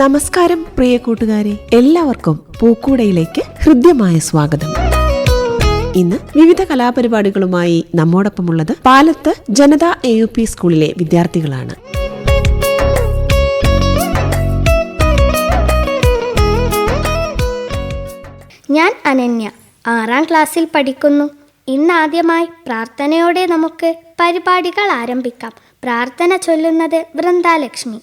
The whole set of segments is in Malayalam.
നമസ്കാരം പ്രിയ കൂട്ടുകാരെ. എല്ലാവർക്കും പൂക്കൂടയിലേക്ക് ഹൃദ്യമായ സ്വാഗതം. ഇന്ന് വിവിധ കലാപരിപാടികളുമായി നമ്മോടൊപ്പമുള്ളത് Palath Janatha A U P സ്കൂളിലെ വിദ്യാർത്ഥികളാണ്. ഞാൻ അനന്യ. ആറാം ക്ലാസ്സിൽ പഠിക്കുന്നു. ഇന്നാദ്യമായി പ്രാർത്ഥനയോടെ നമുക്ക് പരിപാടികൾ ആരംഭിക്കാം. പ്രാർത്ഥന ചൊല്ലുന്നത് വൃന്ദാലക്ഷ്മി.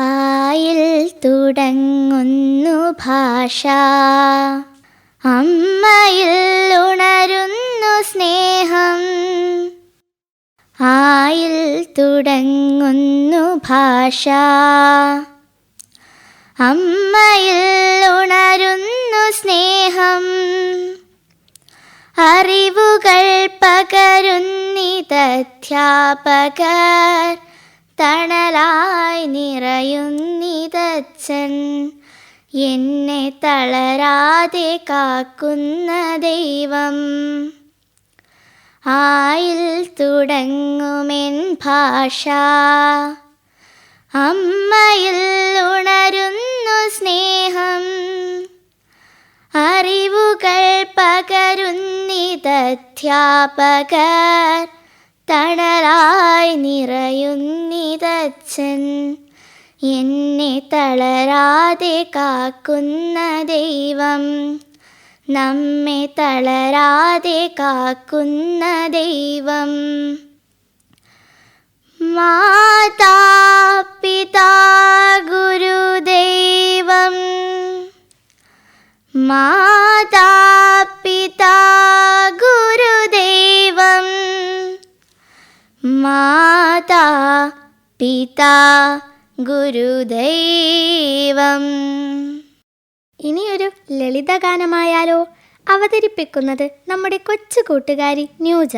ആയിൽ തുടങ്ങുന്നു ഭാഷ. അമ്മയിൽ ഉണരുന്നു സ്നേഹം. ആയിൽ തുടങ്ങുന്നു ഭാഷ. അമ്മയിൽ ഉണരുന്നു സ്നേഹം. അറിവുകൾ പകരുന്നിതധ്യാപകർ. തണലായി നിറയുന്നിതച്ഛൻ എന്നെ തളരാതെ കാക്കുന്ന ദൈവം. ആയിൽ തുടങ്ങുമെൻ ഭാഷ. അമ്മയിൽ ഉണരുന്നു സ്നേഹം. അറിവുകൾ പകരുന്നിതധ്യാപകർ. തണലായി നിറയുന്നിതച്ഛൻ എന്നെ തളരാതെ കാക്കുന്ന ദൈവം. നമ്മെ തളരാതെ കാക്കുന്ന ദൈവം. മാതാ പിതാ ഗുരുദൈവം മാതാ പിതാ മാതാ പിതാ ഗുരുദൈവം. ഇനിയൊരു ലളിതഗാനമായാലോ? അവതരിപ്പിക്കുന്നത് നമ്മുടെ കൊച്ചു കൂട്ടുകാരി ന്യൂജ.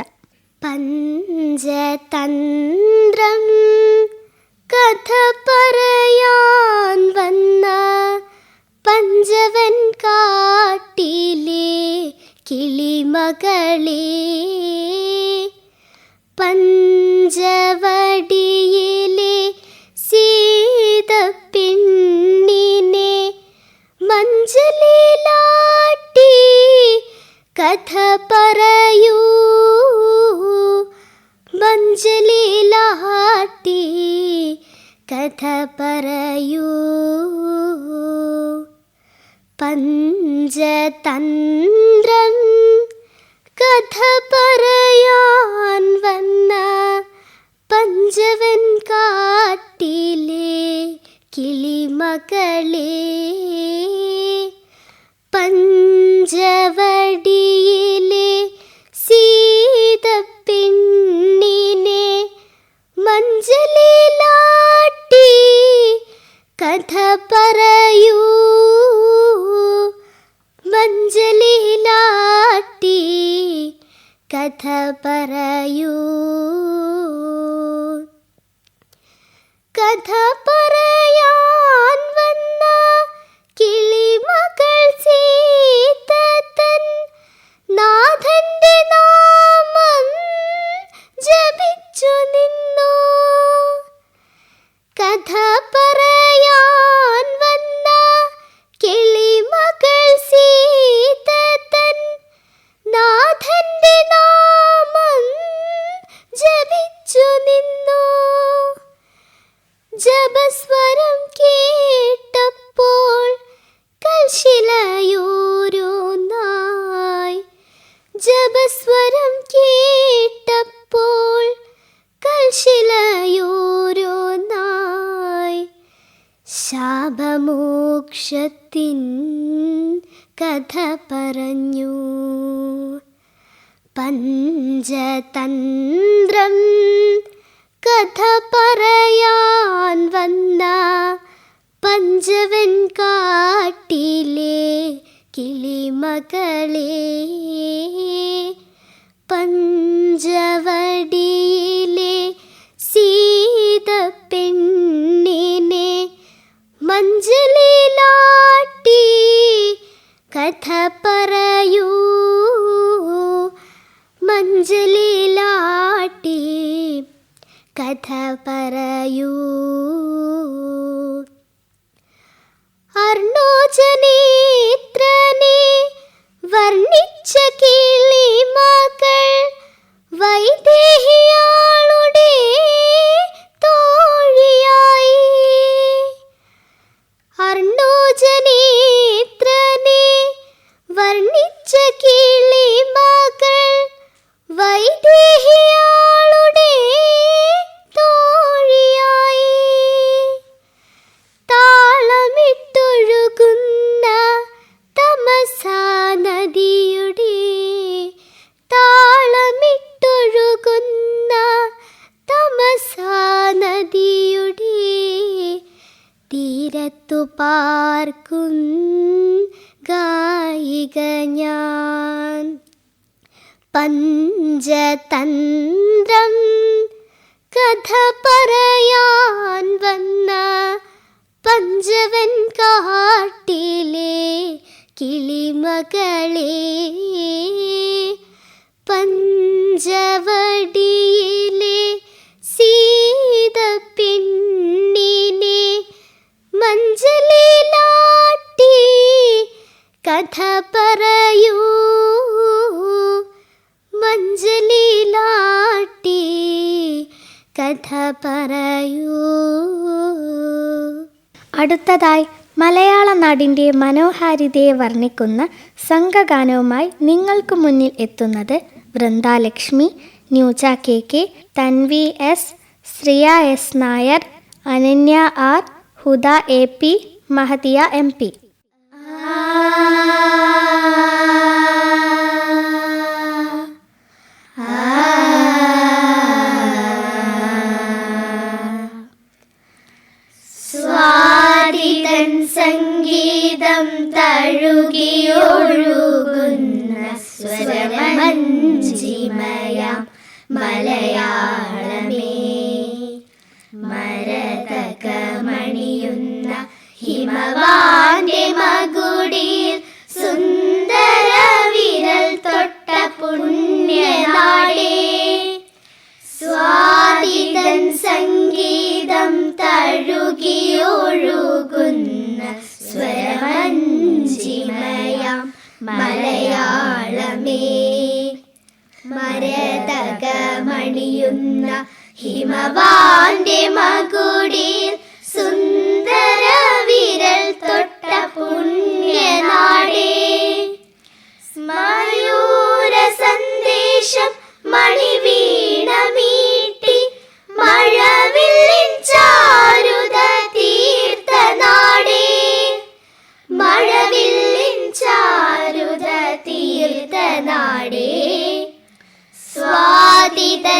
പഞ്ചതന്ത്രം കഥ കഥ പറയൂ. മഞ്ചലിലാട്ടി കഥ പറയൂ. കഥ പറയാൻ വന്ന കിളിമകൾ സീതൻ നാഥന്റെ നാമം ജപിച്ചു നിന്നു. കഥ പറയാൻ ജപസ്വരം കേട്ടപ്പോൾ കൽശിലയോരോന്നായി ജപസ്വരം പഞ്ചതന്ത്രം കഥ പറയാൻ വന്ന പഞ്ചവൻ കാട്ടിലെ കിളിമകളെ. പഞ്ചവടിയിലെ സീത പെണ്ണിനെ മഞ്ചലിലാട്ടി കഥ പറയൂ. മഞ്ചലിലാട്ടി കഥ പറയൂ. അർണോജനേത്രനെ കിളിമകളെ പഞ്ചവടിയിലെ സീത പിന്നിനെ മഞ്ചലിലാട്ടി കഥ പറയൂ. മഞ്ചലിലാട്ടി കഥ പറയൂ. അടുത്തതായി മലയാള നാടിന്റെ മനോഹാരിതയെ വർണിക്കുന്ന സംഘഗാനവുമായി നിങ്ങൾക്ക് മുന്നിൽ എത്തുന്നത് Vrindalakshmi Nuja K K Tanvi S Shriya S Nair Ananya R Huda A P Mahathiya M P.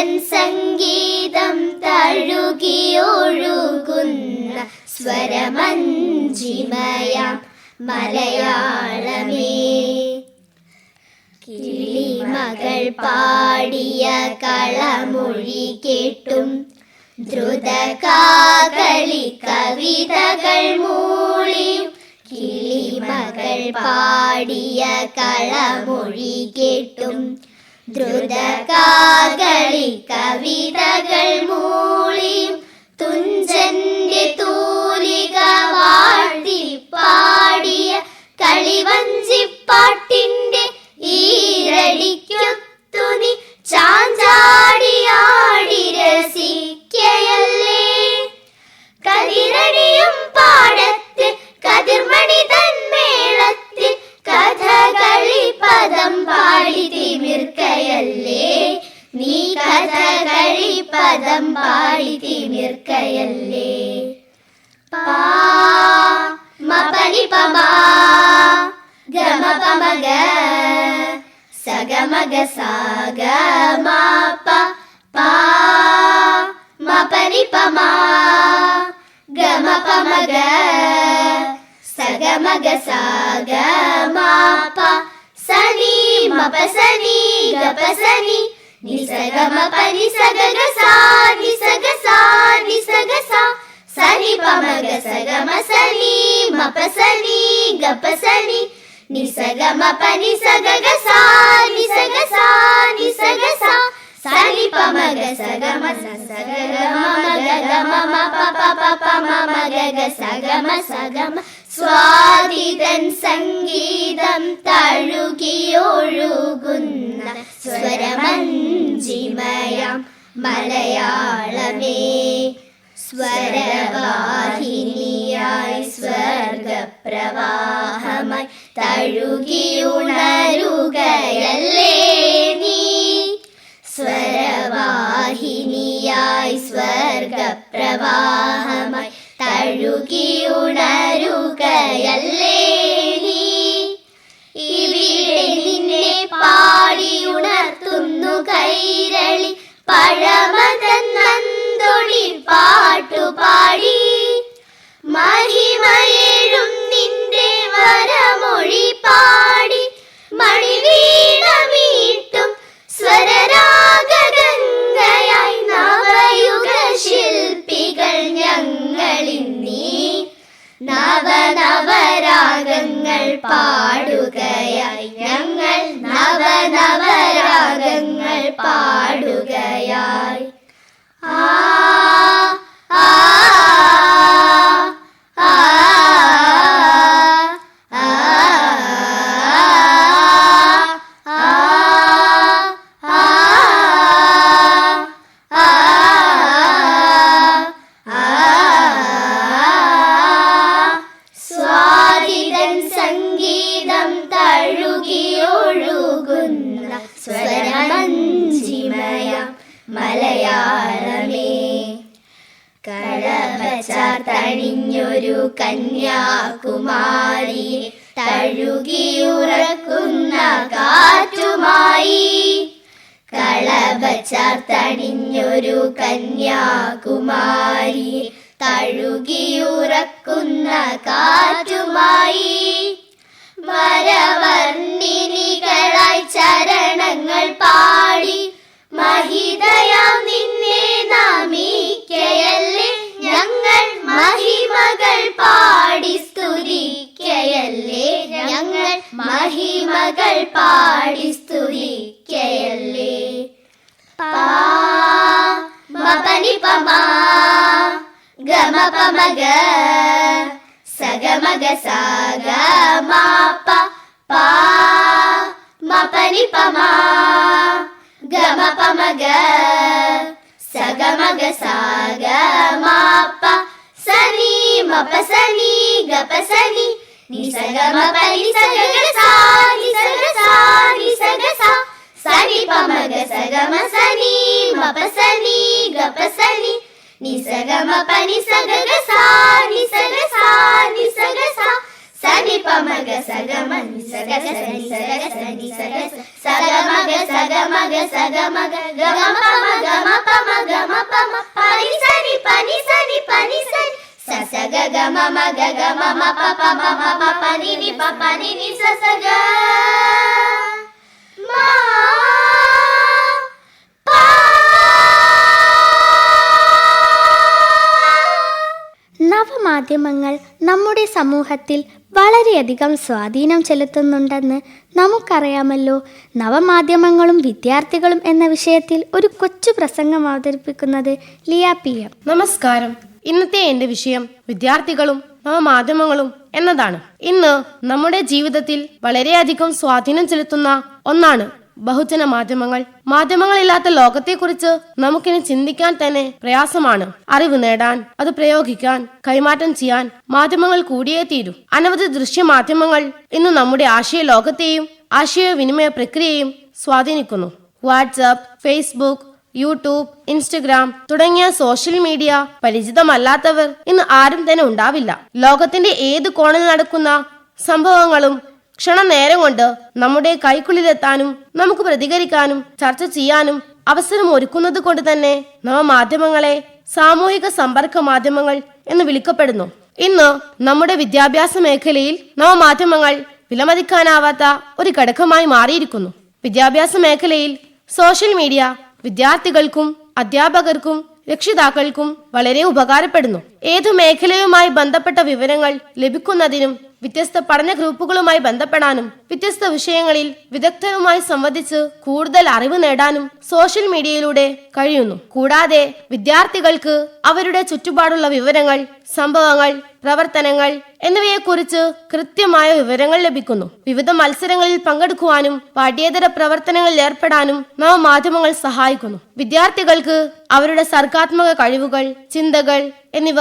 സംഗീതം തഴുകിയൊഴുകുന്ന സ്വരമഞ്ജിമയാം മലയാളമേ. കിളിമകൾ പാടിയ കളമൊഴി കേട്ടും ദ്രുതകാകളി കവിതകൾ മൂളിയും കിളിമകൾ പാടിയ കളമൊഴി കേട്ടും ദ്രുതകാകളി കവിതകൾ മൂളിയും തുഞ്ചന്റെ സനി മപ സനി ഗപ സനി നിസഗമ പനി സഗഗ സാ നിസഗ സാ നിസഗ സാ സനി പമഗ സഗമ സനി മപ സനി ഗപ സനി നിസഗമ പനി സഗഗ സാ നിസഗ സാ നിസഗ സാ സനി പമഗ സഗമ സഗഗ മഗ ഗമ മപ പപ പമ മഗ ഗ സഗമ സംഗീതം പഴമതൻ വരമൊഴി പാടി. നവയുഗ നവനവരാഗങ്ങൾ പാടുകയായി ഞങ്ങൾ നവനവരാഗങ്ങൾ പാടുകയായി ആ സംഗീതം തഴുകിയൊഴുകുന്ന സ്വരമഞ്ജിമയ മലയാളമേ. കളപച്ചാർത്തണിഞ്ഞൊരു കന്യാകുമാരി തഴുകിയുറക്കുന്ന കാറ്റുമായി. കളപച്ചാർത്തണിഞ്ഞൊരു കന്യാകുമാരി തഴുകിയുറക്കുന്ന കാറ്റുമായി. മരവർണിനികളായി ചരണങ്ങൾ പാടി മഹിതയാം നിന്നെ നാമിക്കയല്ലേ ഞങ്ങൾ മഹിമകൾ പാടി സ്തുതിക്കയല്ലേ. ഞങ്ങൾ മഹിമകൾ പാടി സ്തുതിക്കയല്ലേ. പാ മപനി പമാ ഗമ പമഗ സഗമഗ സാഗ മാപ്പ പാ മപനി പമാ గమ పమగ సగమగ సాగ మాప సని మప సని గప సని నిసగమ పరి సగగ సాని సగ సాని సగ సా సని పమగ సగమ సని మప సని గప సని నిసగమ పని సగగ సాని సగ సాని సగ సా പനി സഗഗ സാ നിസഗ സാ നിസഗ സാ സനി പമഗ സഗമ സനി മപ സനി ഗപ സനി നിസഗമ പനി സഗഗ സാ നിസഗ സാ നിസഗ സാ സനി പമഗ സഗമ നിസഗ സനി സഗ സനി സഗ സഗമഗ സഗമഗ സഗമഗ ഗമ പമ ഗമ പമ ഗമ പമ പനി സനി പനി സനി പനി സനി സസഗ ഗമ മഗ ഗമ മ പ പ മ മ പ പ നി നി പ പ നി നി സസഗ മാ പാ നവമാധ്യമങ്ങൾ നമ്മുടെ സമൂഹത്തിൽ വളരെയധികം സ്വാധീനം ചെലുത്തുന്നുണ്ടെന്ന് നമുക്കറിയാമല്ലോ. നവമാധ്യമങ്ങളും വിദ്യാർത്ഥികളും എന്ന വിഷയത്തിൽ ഒരു കൊച്ചു പ്രസംഗം അവതരിപ്പിക്കുന്നത് ലിയ പി എം. നമസ്കാരം. ഇന്നത്തെ എന്റെ വിഷയം വിദ്യാർത്ഥികളും നവമാധ്യമങ്ങളും എന്നതാണ്. ഇന്ന് നമ്മുടെ ജീവിതത്തിൽ വളരെയധികം സ്വാധീനം ചെലുത്തുന്ന ഒന്നാണ് ബഹുജന മാധ്യമങ്ങൾ. മാധ്യമങ്ങളില്ലാത്ത ലോകത്തെക്കുറിച്ച് നമുക്കിനി ചിന്തിക്കാൻ തന്നെ പ്രയാസമാണ്. അറിവ് നേടാൻ അത് പ്രയോഗിക്കാൻ കൈമാറ്റം ചെയ്യാൻ മാധ്യമങ്ങൾ കൂടിയേ തീരൂ. അനവധി ദൃശ്യ മാധ്യമങ്ങൾ ഇന്ന് നമ്മുടെ ആശയ ലോകത്തെയും ആശയവിനിമയ പ്രക്രിയയും സ്വാധീനിക്കുന്നു. വാട്സ്ആപ്പ് ഫേസ്ബുക്ക് യൂട്യൂബ് ഇൻസ്റ്റഗ്രാം തുടങ്ങിയ സോഷ്യൽ മീഡിയ പരിചിതമല്ലാത്തവർ ഇന്ന് ആരും തന്നെ ഉണ്ടാവില്ല. ലോകത്തിന്റെ ഏത് കോണിൽ നടക്കുന്ന സംഭവങ്ങളും ക്ഷണനേരം കൊണ്ട് നമ്മുടെ കൈക്കുള്ളിലെത്താനും നമുക്ക് പ്രതികരിക്കാനും ചർച്ച ചെയ്യാനും അവസരം ഒരുക്കുന്നത് കൊണ്ട് തന്നെ നവമാധ്യമങ്ങളെ സാമൂഹിക സമ്പർക്ക മാധ്യമങ്ങൾ എന്ന് വിളിക്കപ്പെടുന്നു. ഇന്ന് നമ്മുടെ വിദ്യാഭ്യാസ മേഖലയിൽ നവമാധ്യമങ്ങൾ വിലമതിക്കാനാവാത്ത ഒരു ഘടകമായി മാറിയിരിക്കുന്നു. വിദ്യാഭ്യാസ മേഖലയിൽ സോഷ്യൽ മീഡിയ വിദ്യാർത്ഥികൾക്കും അധ്യാപകർക്കും രക്ഷിതാക്കൾക്കും വളരെ ഉപകാരപ്പെടുന്നു. ഏതു മേഖലയുമായി ബന്ധപ്പെട്ട വിവരങ്ങൾ ലഭിക്കുന്നതിനും വ്യത്യസ്ത പഠന ഗ്രൂപ്പുകളുമായി ബന്ധപ്പെടാനും വ്യത്യസ്ത വിഷയങ്ങളിൽ വിദഗ്ധരുമായി സംവദിച്ച് കൂടുതൽ അറിവ് നേടാനും സോഷ്യൽ മീഡിയയിലൂടെ കഴിയുന്നു. കൂടാതെ വിദ്യാർത്ഥികൾക്ക് അവരുടെ ചുറ്റുപാടുള്ള വിവരങ്ങൾ സംഭവങ്ങൾ പ്രവർത്തനങ്ങൾ എന്നിവയെക്കുറിച്ച് കൃത്യമായ വിവരങ്ങൾ ലഭിക്കുന്നു. വിവിധ മത്സരങ്ങളിൽ പങ്കെടുക്കുവാനും പാഠ്യേതര പ്രവർത്തനങ്ങളിൽ ഏർപ്പെടാനും നവമാധ്യമങ്ങൾ സഹായിക്കുന്നു. വിദ്യാർത്ഥികൾക്ക് അവരുടെ സർഗാത്മക കഴിവുകൾ ചിന്തകൾ എന്നിവ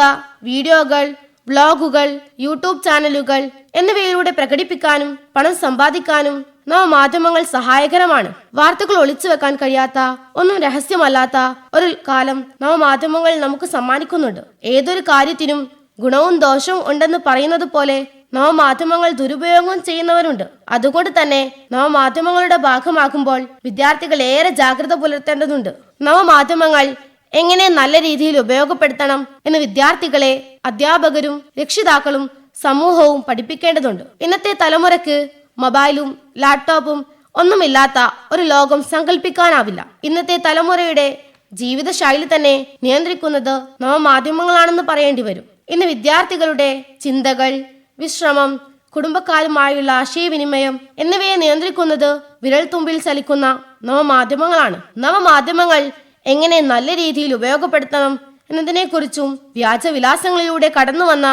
വീഡിയോകൾ വ്ളോഗുകൾ യൂട്യൂബ് ചാനലുകൾ എന്നിവയിലൂടെ പ്രകടിപ്പിക്കാനും പണം സമ്പാദിക്കാനും നവമാധ്യമങ്ങൾ സഹായകരമാണ്. വാർത്തകൾ ഒളിച്ചു വെക്കാൻ കഴിയാത്ത ഒന്നും രഹസ്യമല്ലാത്ത ഒരു കാലം നവമാധ്യമങ്ങൾ നമുക്ക് സമ്മാനിക്കുന്നുണ്ട്. ഏതൊരു കാര്യത്തിനും ഗുണവും ദോഷവും ഉണ്ടെന്ന് പറയുന്നത് പോലെ നവമാധ്യമങ്ങൾ ദുരുപയോഗം ചെയ്യുന്നവരുണ്ട്. അതുകൊണ്ട് തന്നെ നവമാധ്യമങ്ങളുടെ ഭാഗമാകുമ്പോൾ വിദ്യാർത്ഥികൾ ഏറെ ജാഗ്രത പുലർത്തേണ്ടതുണ്ട്. നവമാധ്യമങ്ങൾ എങ്ങനെ നല്ല രീതിയിൽ ഉപയോഗപ്പെടുത്തണം എന്ന് വിദ്യാർത്ഥികളെ അധ്യാപകരും രക്ഷിതാക്കളും സമൂഹവും പഠിപ്പിക്കേണ്ടതുണ്ട്. ഇന്നത്തെ തലമുറയ്ക്ക് മൊബൈലും ലാപ്ടോപ്പും ഒന്നുമില്ലാത്ത ഒരു ലോകം സങ്കല്പിക്കാനാവില്ല ഇന്നത്തെ തലമുറയുടെ ജീവിതശൈലി തന്നെ നിയന്ത്രിക്കുന്നത് നവമാധ്യമങ്ങളാണെന്ന് പറയേണ്ടി വരും. ഇന്ന് വിദ്യാർത്ഥികളുടെ ചിന്തകൾ വിശ്രമം കുടുംബക്കാരുമായുള്ള ആശയവിനിമയം എന്നിവയെ നിയന്ത്രിക്കുന്നത് വിരൽത്തുമ്പിൽ ചലിക്കുന്ന നവമാധ്യമങ്ങളാണ്. നവമാധ്യമങ്ങൾ എങ്ങനെ നല്ല രീതിയിൽ ഉപയോഗപ്പെടുത്തണം എന്നതിനെക്കുറിച്ചും വ്യാജവിലാസങ്ങളിലൂടെ കടന്നു വന്ന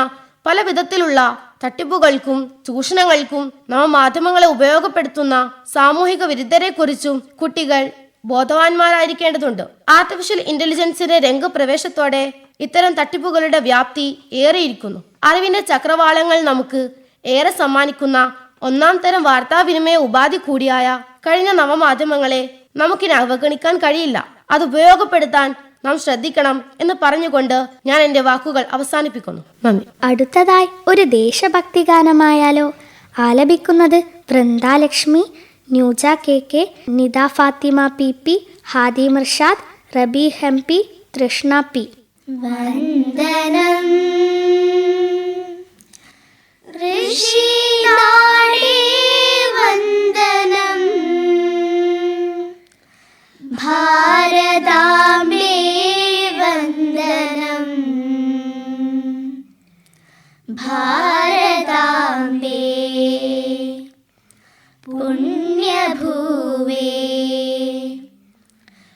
പല വിധത്തിലുള്ള തട്ടിപ്പുകൾക്കും ചൂഷണങ്ങൾക്കും നവമാധ്യമങ്ങളെ ഉപയോഗപ്പെടുത്തുന്ന സാമൂഹിക വിരുദ്ധരെക്കുറിച്ചും കുട്ടികൾ ബോധവാന്മാരായിരിക്കേണ്ടതുണ്ട്. ആർട്ടിഫിഷ്യൽ ഇന്റലിജൻസിന്റെ രംഗപ്രവേശത്തോടെ ഇത്തരം തട്ടിപ്പുകളുടെ വ്യാപ്തി ഏറെയിരിക്കുന്നു. അറിവിന്റെ ചക്രവാളങ്ങൾ നമുക്ക് ഏറെ സമ്മാനിക്കുന്ന ഒന്നാം തരം വാർത്താവിനിമയ ഉപാധി കൂടിയായ കഴിഞ്ഞ നവമാധ്യമങ്ങളെ നമുക്കിനി അവഗണിക്കാൻ കഴിയില്ല. അത് ഉപയോഗപ്പെടുത്താൻ നാം ശ്രദ്ധിക്കണം എന്ന് പറഞ്ഞുകൊണ്ട് ഞാൻ എന്റെ വാക്കുകൾ അവസാനിപ്പിക്കുന്നു. നന്ദി. അടുത്തതായി ഒരു ദേശഭക്തി ഗാനമായാലോ. ആലപിക്കുന്നത് Vrindalakshmi Nuja K K Nitha Fathima P P Hadi Mirshad Rabi Hempi Thrishna P. വന്ദനം. ഋഷിനാടേ ഭാരതാംബേ വന്ദനം ഭാരതാംബേ പുണ്യഭൂവേ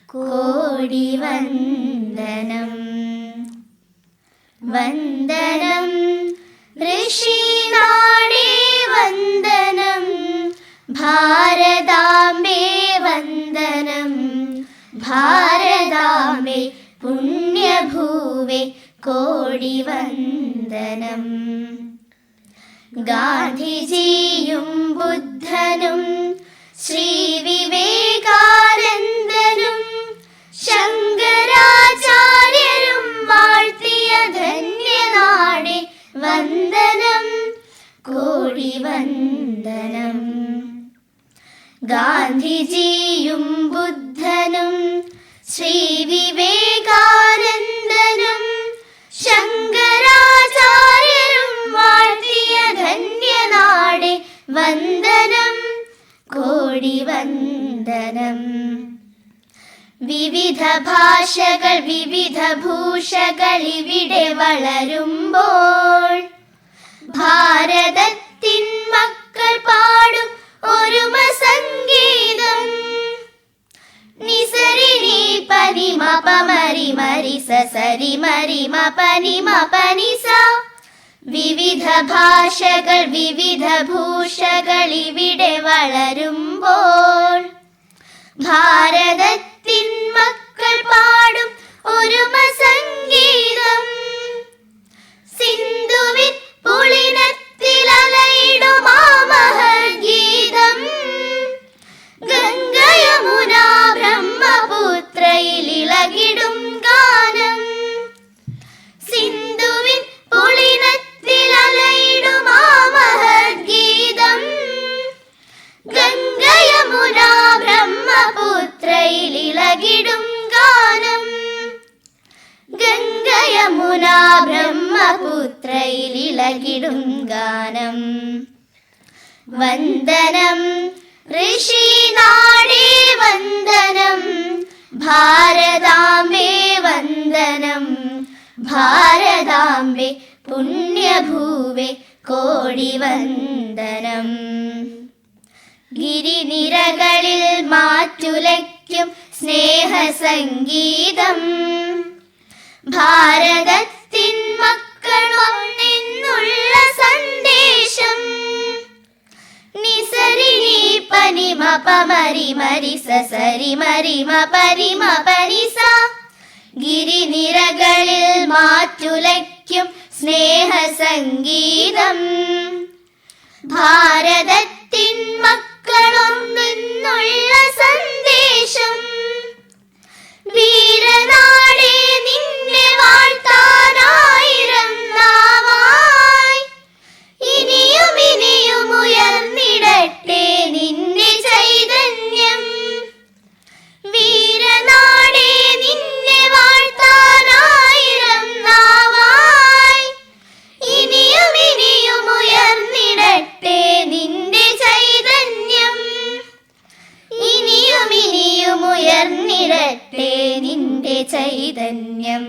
കോടി വന്ദനം വന്ദനം ഭാരതാംബേ പുണ്യഭൂവേ കോടി വന്ദനം ഗാന്ധിജിയും ബുദ്ധനും ശ്രീ വിവേകാനന്ദനും ശങ്കരാചാര്യരും വാഴ്ത്തിയ ധന്യനാടെ വന്ദനം. കോടി വന്ദനം ഗാന്ധിജിയും ബുദ്ധനും ശ്രീ വിവേകാനന്ദനും ശങ്കരാചാര്യരും വാഴ്ത്തിയ ധന്യനാടെ വന്ദനം കോടി വന്ദനം വിവിധ ഭാഷകൾ വിവിധ ഭൂഷകൾ ഇവിടെ വളരുമ്പോൾ ഭാരതത്തിൻ മക്കൾ പാടും ഒരുമ സംഗീതം. നിസരിനി പനിമ പമരി മരി സരി മരി മ പനി മ വിവിധ ഭാഷകൾ വിവിധ ഭൂഷകൾ ഇവിടെ വളരുമ്പോൾ ഭാരതത്തിൻ മക്കൾ പാടും ഒരുമ സംഗീതം. സിന്ധുവിൻ പുളിനത്തിലലയിടുമാമഹഗീതം പമരി മരി സരി മരിമ പരിമ പരിസ ഗിരിനിരകളിൽ മാറ്റുലയ്ക്കും സ്നേഹസംഗീതം ഭാരതത്തിൻ മക്കളൊന്നെന്നുള്ള സന്ദേശം വീരനാടേ നിന്നെ വാഴ്ത്താനായിരം ഉയർന്നിടട്ടെ നിന്റെ ചൈതന്യം.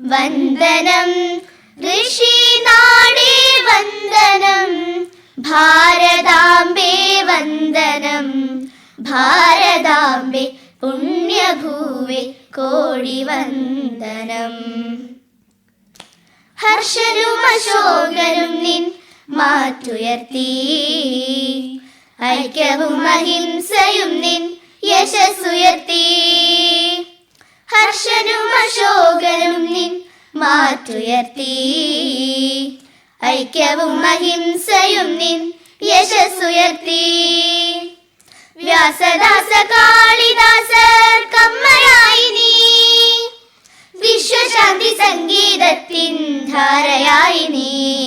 വന്ദനം. ഋഷി നാടേ വന്ദനം. ഭാരതാംബേ വന്ദനം. ഭാരതാംബേ പുണ്യഭൂവേ കോടി വന്ദനം. ഹർഷനും അശോകനും നിൻ മാറ്റുയർത്തി. ഐക്യവും അഹിംസയും നിൻ യശസ്സുയർത്തി. ഹർഷനും അശോകനും നിൻ മാറ്റുയർത്തി. ഐക്യവും അഹിംസയും നിൻ യശസ്സുയർത്തി. വ്യാസദാസ കാളിദാസർ കമ്മയായി നീ. വിശ്വശാന്തി സംഗീതത്തിൻ ധാരയായി നീ.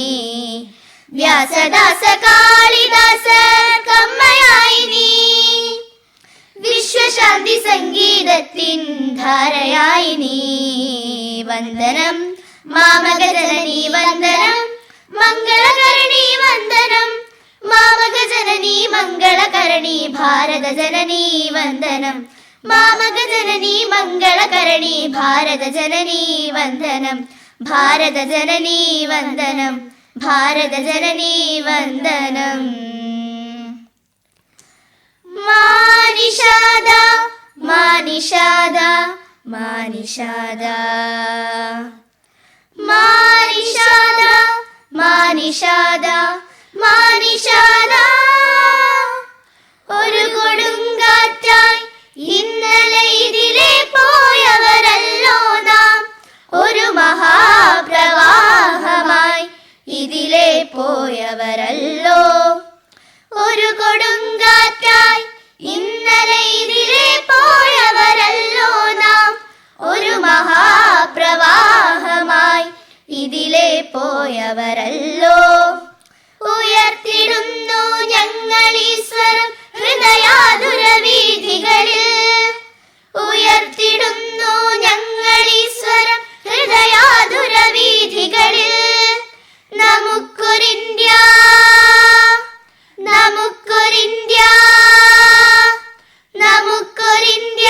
വ്യാസദാസ കാളിദാസ സംഗീതത്തിൻ ധാരയായി നീ വന്ദനം. മാമകജനനി വന്ദനം. മംഗളകരണി വന്ദനം. മാമകജനനി മംഗളകരണി ഭാരത ജനനീ വന്ദനം. മാമകജനനി മംഗളകരണി ഭാരത ജനനീ വന്ദനം. ഭാരത ജനനീ വന്ദനം. ഭാരത ജനനീ വന്ദനം. മാനിഷാദ മാനിഷാദ മാനിഷാദ. മാനിഷാദ മാനിഷാദ മാനിഷാദ. ഒരു കൊടുങ്കാറ്റായി ഇന്നലെ ഇതിലെ പോയവരല്ലോ നാം. ഒരു മഹാപ്രവാഹമായി ഇതിലെ പോയവരല്ലോ. ഒരു കൊടുങ്കാറ്റായി ഇന്നലെ മഹാപ്രവാഹമായി ഇതിലെ പോയവരല്ലോ. ഉയർത്തിടുന്നു ഞങ്ങൾ ഈശ്വരം ഹൃദയാതുരവീതികളിൽ ഉയർത്തിടുന്നു ഞങ്ങൾ ഈശ്വരം ഹൃദയാതുരവീതികളിൽ നമുക്കൊരിന്ത്യ നമുക്കൊരിന്ത്യ നമുക്കൊരിന്ത്യ.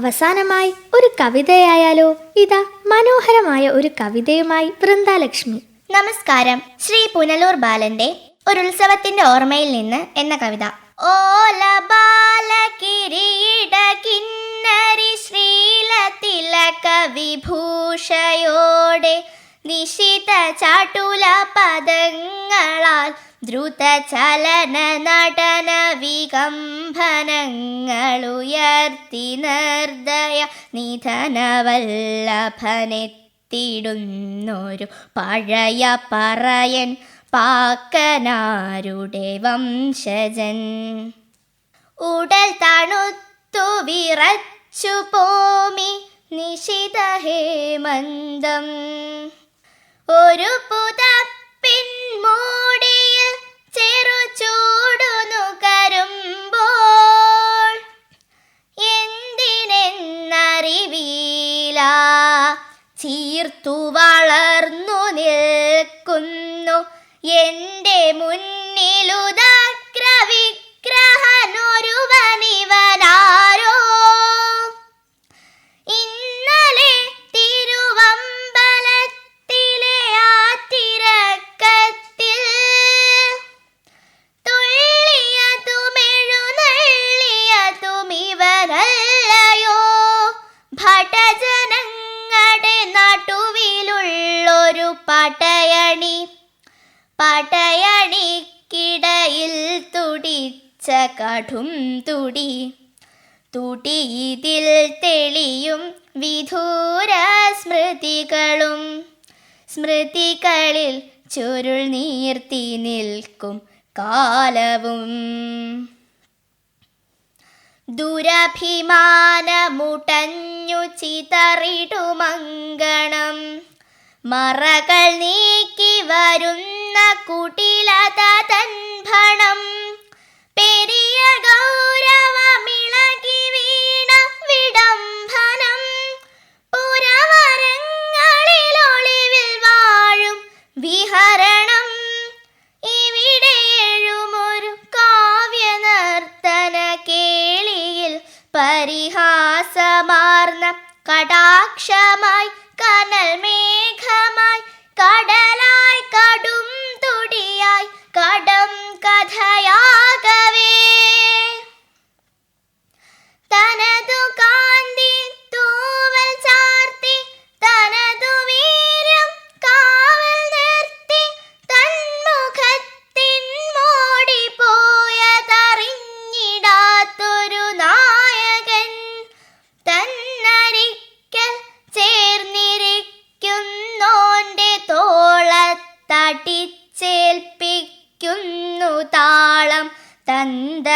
അവസാനമായി ഒരു കവിതയായാലോ. ഇതാ മനോഹരമായ ഒരു കവിതയുമായി വൃന്ദാലക്ഷ്മി. നമസ്കാരം. ശ്രീ പുനലൂർ ബാലന്റെ ഒരു ഉത്സവത്തിന്റെ ഓർമ്മയിൽ നിന്ന് എന്ന കവിത. ഓല ബാല കിരീട കിന്നരി ശ്രീല തിലക വിഭൂഷയോടെ നിശിത ചാട്ടുല പദങ്ങളാൽ ദ്രുത ചലന നടന വികംഭനങ്ങളുയർത്തി നിർദയ നിധനവല്ലഭനെത്തിടുന്നൊരു പഴയ പറയൻ പാക്കനാരുടെ വംശജൻ. ഉടൽ തണുത്തു വിറച്ചു പോമി നിശിത ഹേമന്തം. ഒരു പുതപ്പിൻ മൂടിയിൽ ചെറു ചൂടു നുകരുമ്പോൾ എന്തിനെന്നറിവീല? ചീർത്തു വളർന്നു നിൽക്കുന്നു. എന്റെ മുന്നിലുദഗ്ര കാലവും ദുരഭിമാനമുടഞ്ഞു ചിതറിടുമങ്കണം. മറകൾ നീക്കി വരുന്ന കുടിലത തോളത്തടിച്ചേൽപ്പിക്കുന്നു താളം തന്തനത്താനം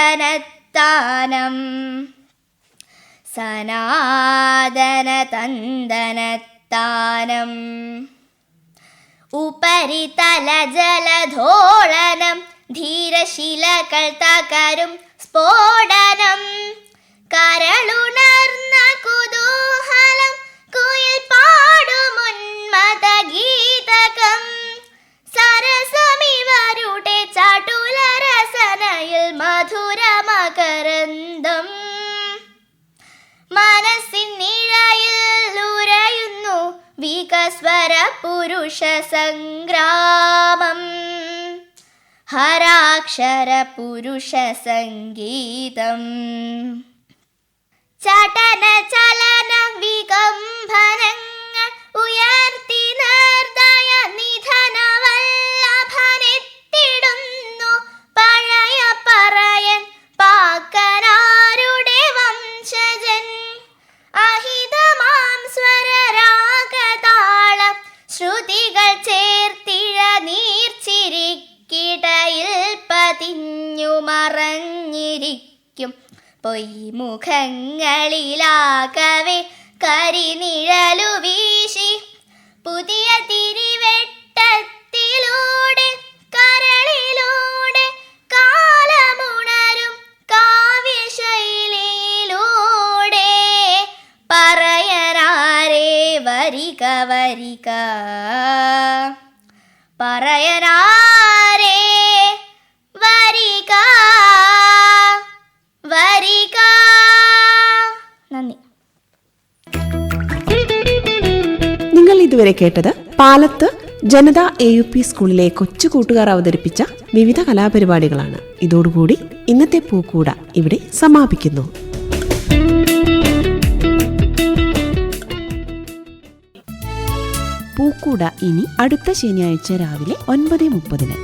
സനാതന തന്തനത്താനം ഉപരിതല ജലധോളനം ധീരശിലകൾ തകരും സ്ഫോടനം. കരളുണർന്ന ചടുലരസനയിൽ മധുരമകരന്തം. മനസ്സിൻ നിഴയിൽ ഉരയുന്നു വികസ്വര പുരുഷ സംഗ്രാമം. ഹരാക്ഷര പുരുഷ സംഗീതം. ചടന ഇതുവരെ കേട്ടത് Palath Janatha A U P സ്കൂളിലെ കൊച്ചു കൂട്ടുകാർ അവതരിപ്പിച്ച വിവിധ കലാപരിപാടികളാണ്. ഇതോടുകൂടി ഇന്നത്തെ പൂക്കൂട ഇവിടെ സമാപിക്കുന്നു. പൂക്കൂട ഇനി അടുത്ത ശനിയാഴ്ച രാവിലെ ഒൻപത് മുപ്പതിന്.